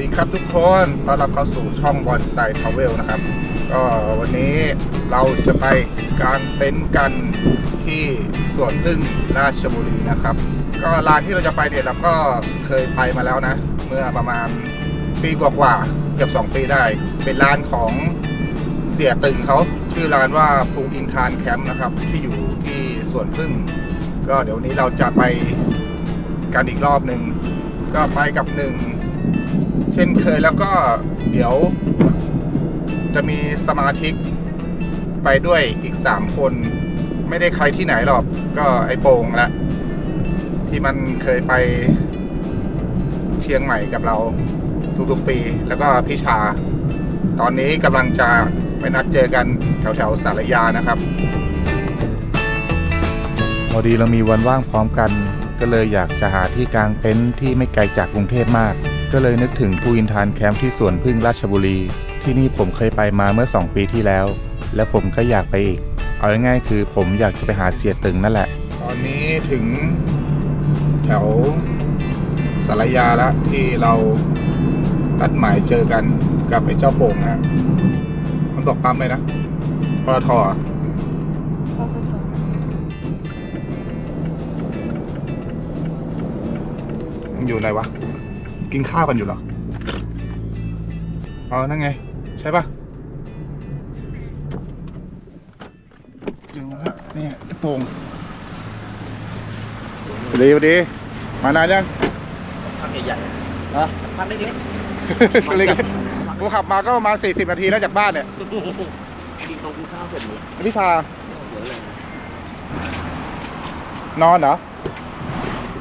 ดีครับทุกคนต้อนรับเข้าสู่ช่องบอลไซทาวเวลนะครับ ก็วันนี้เราจะไปกางเต็นท์กันที่สวนพึ่งราชบุรีนะครับ ก็ร้านที่เราจะไปเนี่ยเราก็เคยไปมาแล้วนะ เมื่อประมาณปีกว่าๆเกือบ2 ปีได้ เป็นร้านของเสียตึงเขาชื่อร้านว่าปูอินทานแคมป์นะครับ ที่อยู่ที่สวนพึ่ง ก็เดี๋ยวนี้เราจะไปกันอีกรอบหนึ่งก็ไปกับหนึ่ง เช่นเคยแล้วก็เดี๋ยว จะมีสมาชิกไปด้วยอีกสามคน ไม่ได้ใครที่ไหนหรอก ก็ไอโป่งละที่มันเคยไปเชียงใหม่กับเราทุกๆปี แล้วก็พี่ชา ตอนนี้กำลังจะไปนัดเจอกันแถวๆสารยานะครับ พอดีเรามีวันว่างพร้อมกัน ก็เลยอยากจะหาที่กางเต็นท์ที่ไม่ไกลจากกรุงเทพมาก ก็เลยนึกถึงภูอินทานแคมป์ที่สวนพึ่งราชบุรี ที่นี่ผมเคยไปมาเมื่อ 2 ปีที่แล้ว และผมก็อยากไปอีก เอาง่ายๆคือผมอยากจะไปหาเสียตึงนั่นแหละ ตอนนี้ถึงแถวสารยาแล้วที่เรานัดหมายเจอกันกับไอ้เจ้าโป่งนะมันบอกปั๊มเลยนะปตทอะมันอยู่ไหนวะ กินข้าวกันอยู่เหรอเอานั่นไง ใช่ปะอยู่แล้วเนี่ยไอ้โป่งสวัสดีสวัสดี มานานยังพักใหญ่ฮะๆพักเล็กเล็กๆกูขับมาก็ประมาณ40 นาทีแล้วจากบ้านเนี่ยๆกินตรงกินข้าวเสร็จเลยพี่ชาเดี๋ยวเลยนอนเหรอ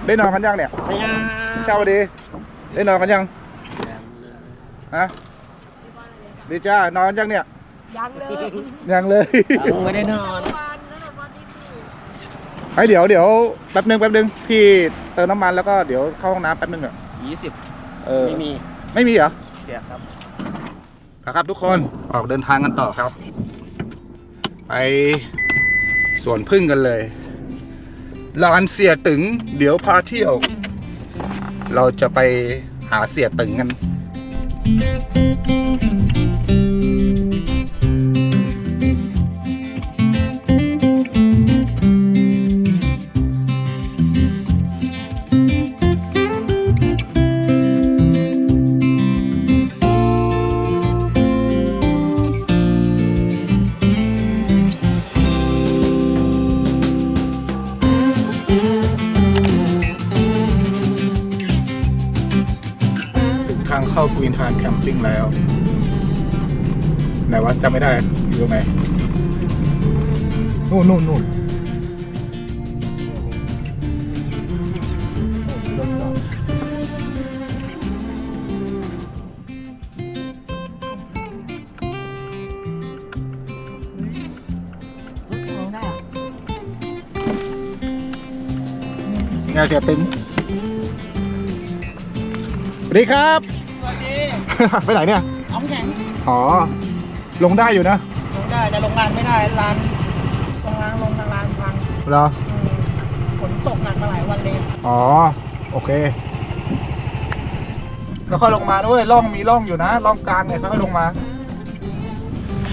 ได้นอนกันยังเนี่ยไม่ยาพี่ชาสวัสดี ได้นอนกันยังฮะดีจ้านอนกันยังเนี่ย ยังเลยยังเลยลุงไม่ได้นอนวันนั้นวันที่สี่ให้เดี๋ยวเดี๋ยวแป๊บนึงแป๊บนึงพี่เติมน้ำมันแล้วก็เดี๋ยวเข้าห้องน้ำแป๊บนึงอะยี่สิบเออไม่มีไม่มีเหรอเสียครับครับทุกคนออกเดินทางกันต่อครับ ไปสวนพึ่งกันเลยลานเสียตึง เดี๋ยวพาเที่ยว เราจะไปหาเสียตึงกัน นทานแคมปิ้งแล้วไหนวะจำไม่ได้อยู่ตรงไหนนู่นนู่นนู่นมองได้เหรองานเสียตึงสวัสดีครับสวัสดี ไปไหนเนี่ย น้ำแข็งอ๋อ ลงได้อยู่นะลงได้แต่ลงงานไม่ได้ร้านลงงานลงทางร้านพังเหรอ อืมฝนตกหนักมาหลายวันเลยอ๋อ โอเค แล้วค่อยลงมาด้วยร่องมีร่องอยู่นะร่องกลางเนี่ยค่อยๆลงมา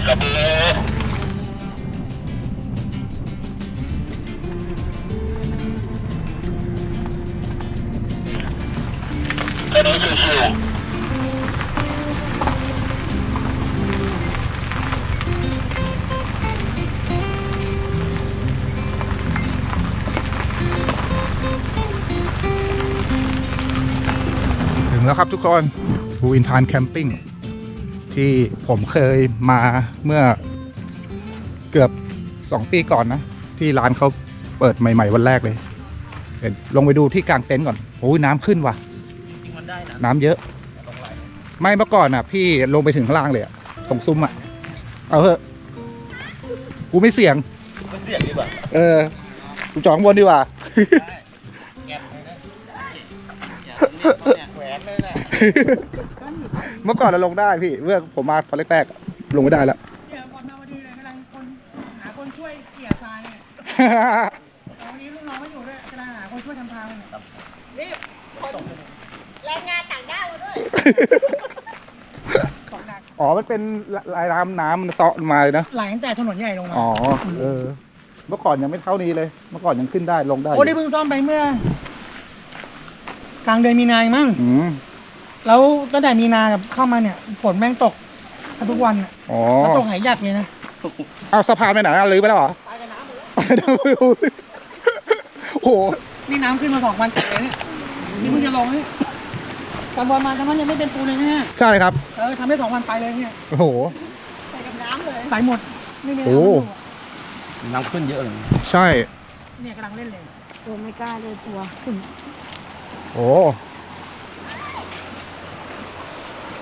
ถึง แล้วครับทุกคนบูอินทานแคมปิ้งที่ผมเคยมาเมื่อเกือบสองปีก่อนนะ ที่ร้านเขาเปิดใหม่ ๆ วันแรกเลยเดี๋ยวลงไปดูที่กลางเต็นท์ก่อนโอ้ยน้ำขึ้นว่ะ จริงมันได้นะน้ำเยอะลงไหลไม่เมื่อก่อนอะ พี่ลงไปถึงข้างล่างเลยอะตรงซุ้มอะ เอาเถอะกูไม่เสี่ยงมันเสียงดีกว่าเออกูจองบนดีกว่า แงบเลยนะ เนี่ยแหวนเลยนะเมื่อก่อนเราลงได้พี่เมื่อผมมาตอนแรกๆอะลงไม่ได้แล้วเนี่ยคนมาพอดีเลยกำลังคนหาคนช่วยเกี่ยทรายเนี่ยแล้ววันนี้ลูกน้องก็อยู่ด้วยกำลังหาคนช่วยทำทางเลยเนี่ยนี่คนแรงงานต่างด้าวมาด้วยของหนักอ๋อมันเป็นลายน้ำน้ำมันเซาะมาเลยนะไหลตั้งแต่ถนนใหญ่ลงมาอ๋อเออ เมื่อก่อนยังไม่เท่านี้เลย เมื่อก่อนยังขึ้นได้ลงได้โอ้ได้เพิ่งซ่อมไปเมื่อกลางเดือนมีนาเองมั้งอืม แล้วตั้งแต่มีนากับเข้ามาเนี่ยฝนแม่งตกทุกวันอะอ๋อแล้วตกหายหยัดเลยนะเอาสะพานไปไหนอะลือไปแล้วเหรอไปกับน้ำหมดแล้วไปน้ำไม่รู้โอ้โหนี่น้ำขึ้นมาสองวันติดเลยเนี่ยนี่เพิ่งจะลงเนี่ยตอนบอลมาตอนนั้นยังไม่เป็นปูนเลยนะฮะใช่ครับเออทำได้สองวันไปเลยเนี่ยโอ้โหใส่กับน้ำเลยใส่หมดไม่มีโอ้น้ำขึ้นเยอะเลยใช่เนี่ยกำลังเล่นเลย ตัวไม่กล้าเลยตัวขึ้น โอ้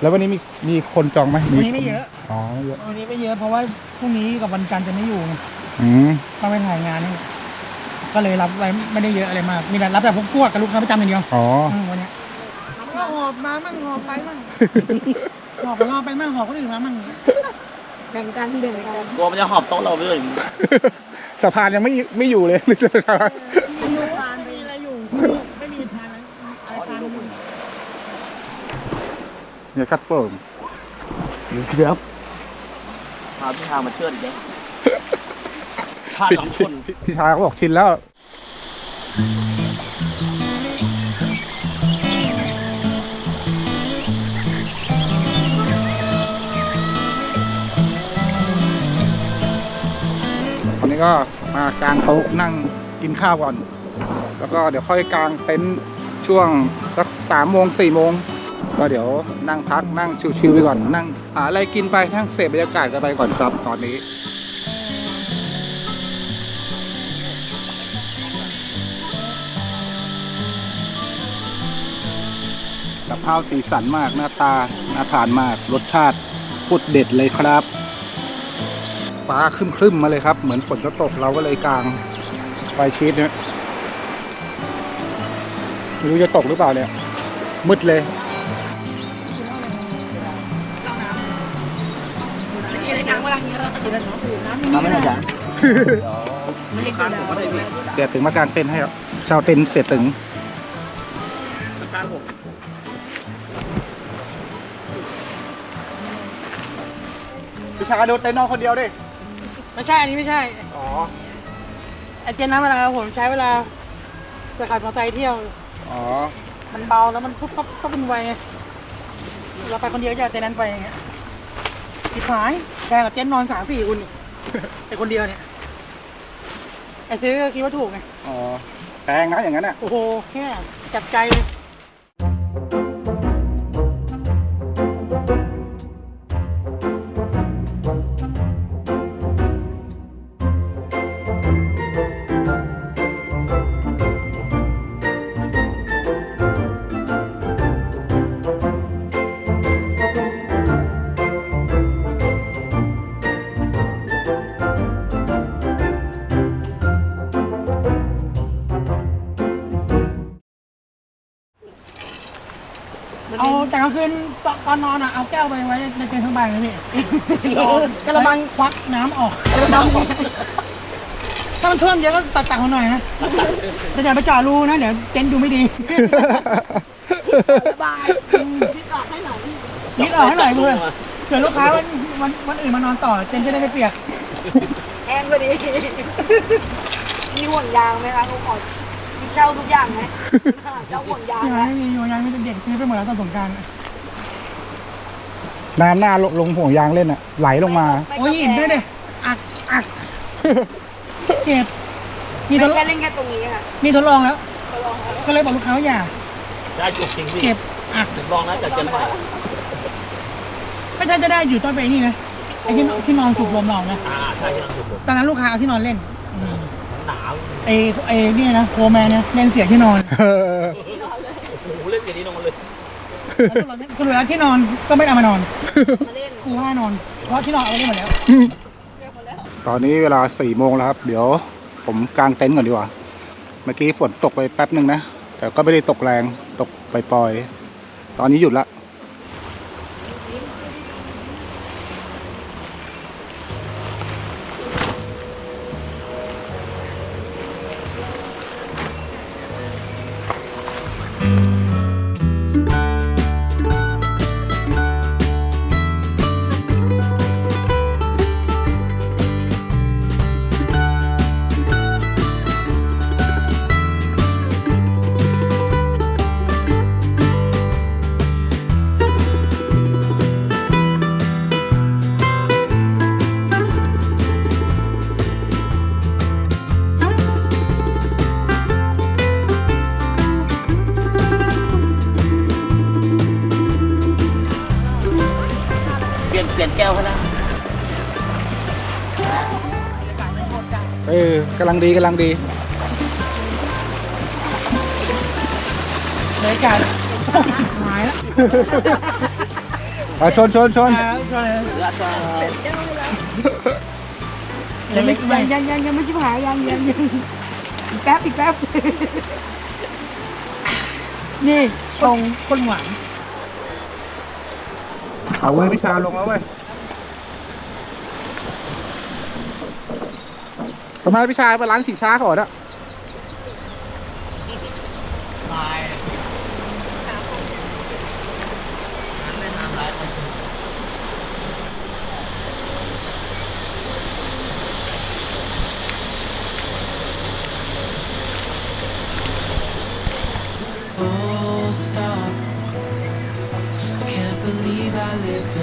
แล้ววันนี้มีมีคนจองไหมวันนี้ไม่เยอะ อ๋อไม่เยอะวันนี้ไม่เยอะเพราะว่าพรุ่งนี้กับวันจันทร์จะไม่อยู่ไงอืมต้องไปถ่ายงานนี่ก็เลยรับไว้ไม่ได้เยอะอะไรมาก มีแต่รับแบบพวกพวกกับลูกค้าประจำอย่างเดียวอ๋ออืมวันเนี้ยก็หอบมามั่งหอบไปมั่งหอบของเราไปมั่งหอบคนอื่นมามั่งแบ่งกันแบ่งกันกลัวมันจะหอบโต๊ะเราไปเลยสะพานยังไม่ไม่อยู่เลยไม่เจอครับไม่รู้ว่ามีอะไรอยู่ ไม่มีทานอะไรอะไรทานอยู่ เนี่ยคัดเปิ่มครับพาพี่ทางมาเชื่อดอีกแล้วชาติพี่หลังชนพี่พี่ชายเขาบอกชินแล้ววันนี้ก็มากางโต๊ะนั่งกินข้าวก่อน แล้วก็เดี๋ยวค่อยกางเต็นท์ช่วงสักสามโมงสี่โมง ก็เดี๋ยวนั่งพักนั่งชิวๆไปก่อนนั่งหาอะไรกินไปนั่งเสพบรรยากาศกันไปก่อนครับตอนนี้กับข้าวสีสันมากหน้าตาน่าทานมากรสชาติพุดเด็ดเลยครับฟ้าครึ้มๆมาเลยครับ เหมือนฝนจะตกเราก็เลยกลางไฟชีสเนี่ยไม่รู้จะตกหรือเปล่าเนี่ยมืดเลย มาไม่ได้จ้ะเสียถึงมากางเต็นให้ครับช่าเต็นเสียถึงพี่ชายดูเต็นนอนคนเดียวดิ ไม่ใช่อันนี้ไม่ใช่ อ๋อไอเจนนั้นเวลาผมใช้เวลาไปขับมอเตอร์ไซค์เที่ยว อ๋อ มันเบาแล้วมันปุ๊บปั๊บก็เป็นไวเราไปคนเดียวจะเอาเจนนั้นไปอย่างเงี้ย ผิดหายแพงกว่าเจนนอนสามสี่คุณอีกแต่คนเดียวเนี่ย ไอซื้อก็คิดว่าถูกไง อ๋อแพงนะอย่างนั้นอะ โอ้โห แค่จับใจเลย อนตอนนอนอะเอาแก้วไปไว้ในเต็นท์ข้างใบเลยพี่กระมังควักน้ำออกกระมังถ้ามันท่วมเยอะก็ตัดตักมาหน่อยนะแต่อย่าไปเจาะรูนะ เดี๋ยวเต็นท์ดูไม่ดีระบายพี่ตอบให้หน่อยนิดออกให้หน่อยเพื่อนเผื่อลูกค้าวันวันวันอื่นมานอนต่อเต็นท์จะได้ไม่เปียกแห้งก็ดีมีห่วงยางไหมคะเขาขอมีเช่าทุกอย่างไหมเจ้าห่วงยางที่ไหมร้านไม่มีอยู่ยังไม่เป็นเด็กซื้อไปหมดแล้วตอนสงกราร น้ำหน้าลงลงห่วงยางเล่นอะไหลลงมา โอ้ยอิ่มด้วยเด็อักอักเก็บมีทไม่ดลอแค่งเล่นแค่ตรงนี้ค่ะมีทดลองแล้วก็ลองแล้วก็เลยบอกลูกค้าว่าอย่าได้จุกจริงพี่เก็บอักผมลองแล้วจากเจนใหม่ไม่ใช่จะได้อยู่ต้นไปนี่นะไอ้ที่นอนที่นอนสูบลมเรานะอ่าใช่ที่เราถูกผมตอนนั้นลูกค้าเอาที่นอนเล่นหนาวไอ้ไอ้เนี่ยนะโคแมนเนี่ยเล่นเสียงที่นอนเออโอ้โหเล่นอย่างนี้นอนเลยสรุปแล้วที่นอนก็ไม่เอามานอนมาเล่น กูห้านอนเพราะที่นอนเอาไว้หมดแล้ว ตอนนี้เวลาสี่โมงแล้วครับ เดี๋ยวผมกางเต็นท์ก่อนดีกว่า เมื่อกี้ฝนตกไปแป๊บหนึ่งนะ แต่ก็ไม่ได้ตกแรง ตกปล่อยๆ ตอนนี้หยุดละลี่ย เออกำลังดีกำลังดีบรรยากาศหายแล้วอะชนชนชนยังไม่ไม่ยังยังยังยังไม่ชิบหายยังยังยังอีกแป๊บอีกแป๊บนี่ชงคนหวานเอาเว้ยพิชาลงแล้วเว้ย ทำไมพี่ชายไปร้านสีช้าก่อนอะต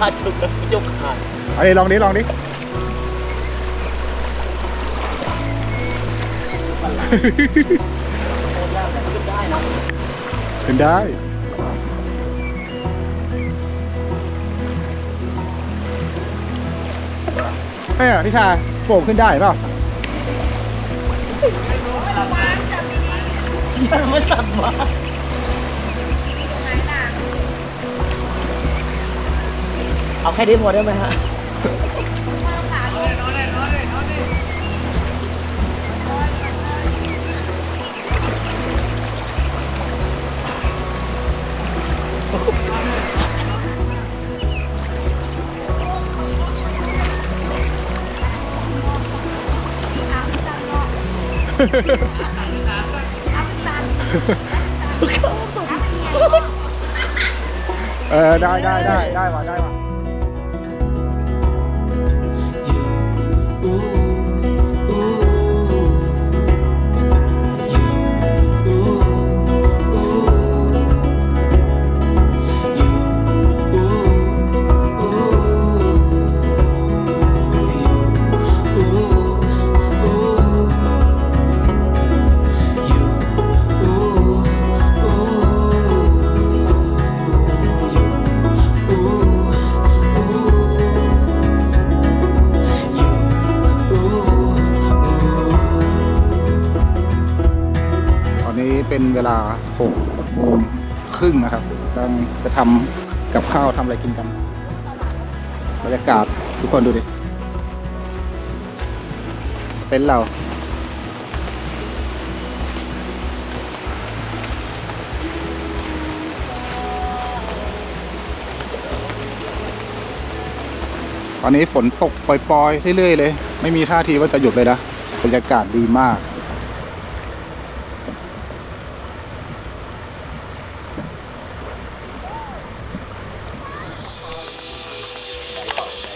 ขาดจุกยกขาดเอาดิลองดิลองดิขึ้นได้เฮ้ยพี่ชาโป่งขึ้นได้เปล่ายังไม่สั่นวะ เอาแค่นี้พอได้ไหมฮะเออได้ได้ได้ได้ว่ะได้ว่ะ เป็นเวลา6โมงครึ่งนะครับกำลังจะทำกับข้าวทำอะไรกินกันบรรยากาศทุกคนดูดิเต็นท์เราตอนนี้ฝนตกปล่อยๆ เรื่อยๆ เลย ไม่มีท่าทีว่าจะหยุดเลยนะ บรรยากาศดีมาก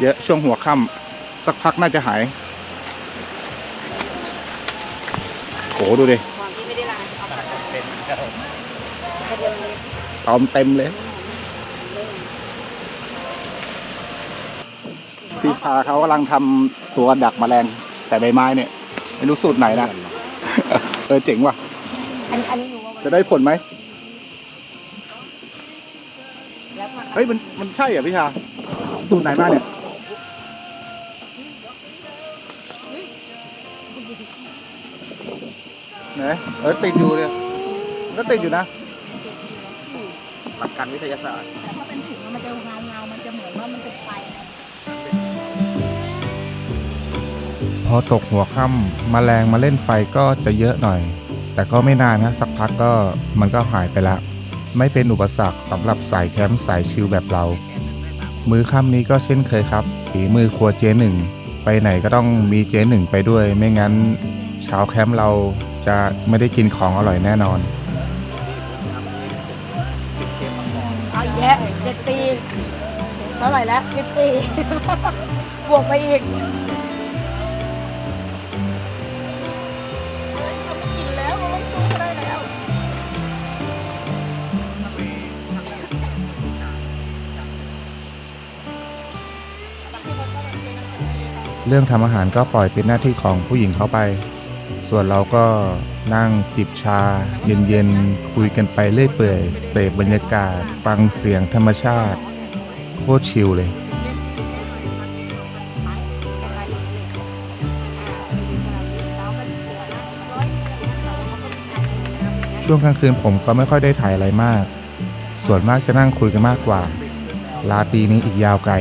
เยอะช่วงหัวค่ำสักพักน่าจะหายโหดูดิความที่ไม่ได้ล้างเอาผัดเป็นแค่เดียวเลยตอมเต็มเลยพี่พาเขากำลังทำตัวดักแมลงแต่ใบไม้เนี่ยไม่รู้สูตรไหนนะเออเจ๋งว่ะอันนี้อันนี้หนูว่าไว้จะได้ผลไหมเฮ้ยมันมันใช่เหรอพี่ชาสูตรไหนมาเนี่ย ไหนเออติดอยู่เลยก็ติดอยู่นะ หลักการวิทยาศาสตร์ แต่พอเป็นถุงมันจะเงาเงาๆมันจะเหมือนว่ามันเป็นไฟนะพอตกหัวค่ำแมลงมาเล่นไฟก็จะเยอะหน่อย แต่ก็ไม่นานนะสักพักก็มันก็หายไปละ ไม่เป็นอุปสรรคสำหรับสายแคมป์สายชิลแบบเรา มือค่ำนี้ก็เช่นเคยครับฝีมือครัวเจหนึ่งไปไหนก็ต้องมีเจหนึ่งไปด้วย ไม่งั้นชาวแคมป์เรา จะไม่ได้กินของอร่อยแน่นอน เอาอีกแยะเจ็ดปีเท่าไหร่แล้วสิบสี่ บวกไปอีกเรื่องทำอาหารก็ปล่อยเป็นหน้าที่ของผู้หญิงเขาไป ส่วนเราก็นั่งจิบชา เย็นๆ คุยกันไปเรื่อยเปื่อยเสพบรรยากาศ ฟังเสียงธรรมชาติ โคตรชิลเลย ช่วงกลางคืนผมก็ไม่ค่อยได้ถ่ายอะไรมาก ส่วนมากจะนั่งคุยกันมากกว่า ลาตีนี้อีกยาวไกล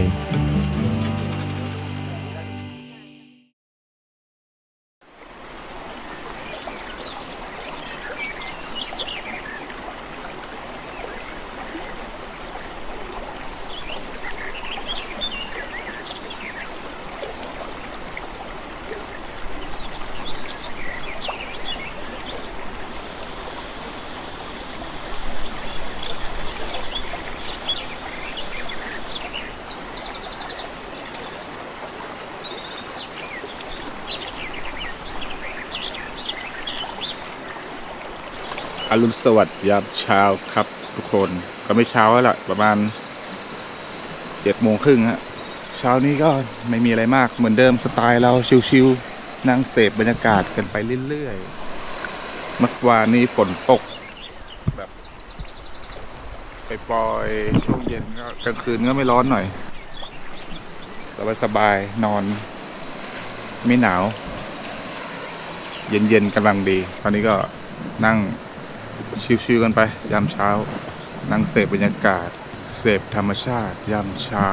อรุณสวัสดิ์ยามเช้าครับทุกคนก็ไม่เช้าแล้วล่ะประมาณเจ็ดโมงครึ่งฮะเช้านี้ก็ไม่มีอะไรมากเหมือนเดิมสไตล์เราชิวๆนั่งเสพบรรยากาศกันไปเรื่อยๆเมื่อวานนี้ฝนตก แบบไปปล่อยช่วงเย็นก็กลางคืนก็ไม่ร้อนหน่อย สบายๆนอน ไม่หนาว เย็นๆกำลังดี ตอนนี้ก็นั่ง ชิวๆกันไปยามเช้า นั่งเสพบรรยากาศ เสพธรรมชาติ ยามเช้า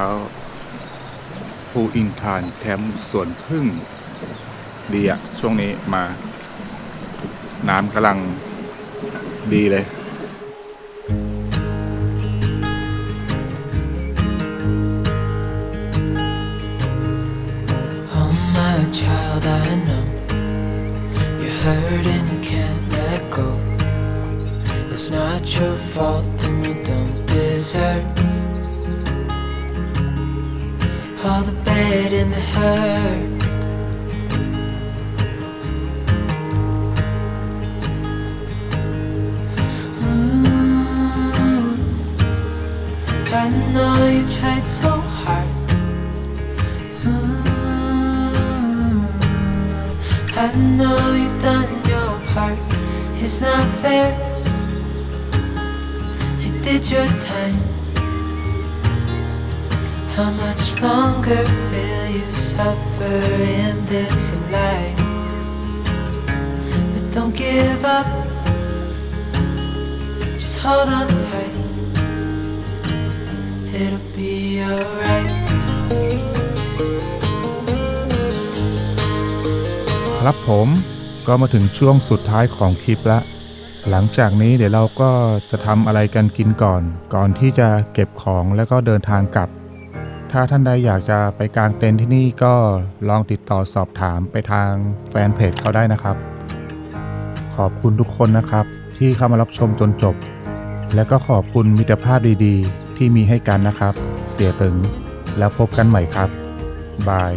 ภูอินทานแคมป์สวนพึ่งดีอะช่วงนี้มา น้ำกำลังดีเลย Oh my child, I know you're hurt It's not your fault and you don't deserve all the bad and the hurt. Mm. I know you tried so hard. Mm. I know you've done your part. It's not fair. Did your time. How much longer will you suffer in this life? But don't give up. Just hold on tight. It'll be alright. ครับผมก็มาถึงช่วงสุดท้ายของคลิปและ หลังจากนี้เดี๋ยวเราก็จะทำอะไรกันกินก่อน ก่อนที่จะเก็บของแล้วก็เดินทางกลับ ถ้าท่านใดอยากจะไปกางเต็นท์ที่นี่ก็ลองติดต่อสอบถามไปทางแฟนเพจเขาได้นะครับ ขอบคุณทุกคนนะครับ ที่เข้ามารับชมจนจบ และก็ขอบคุณมิตรภาพดีๆ ที่มีให้กันนะครับ เสียตึงแล้วพบกันใหม่ครับบาย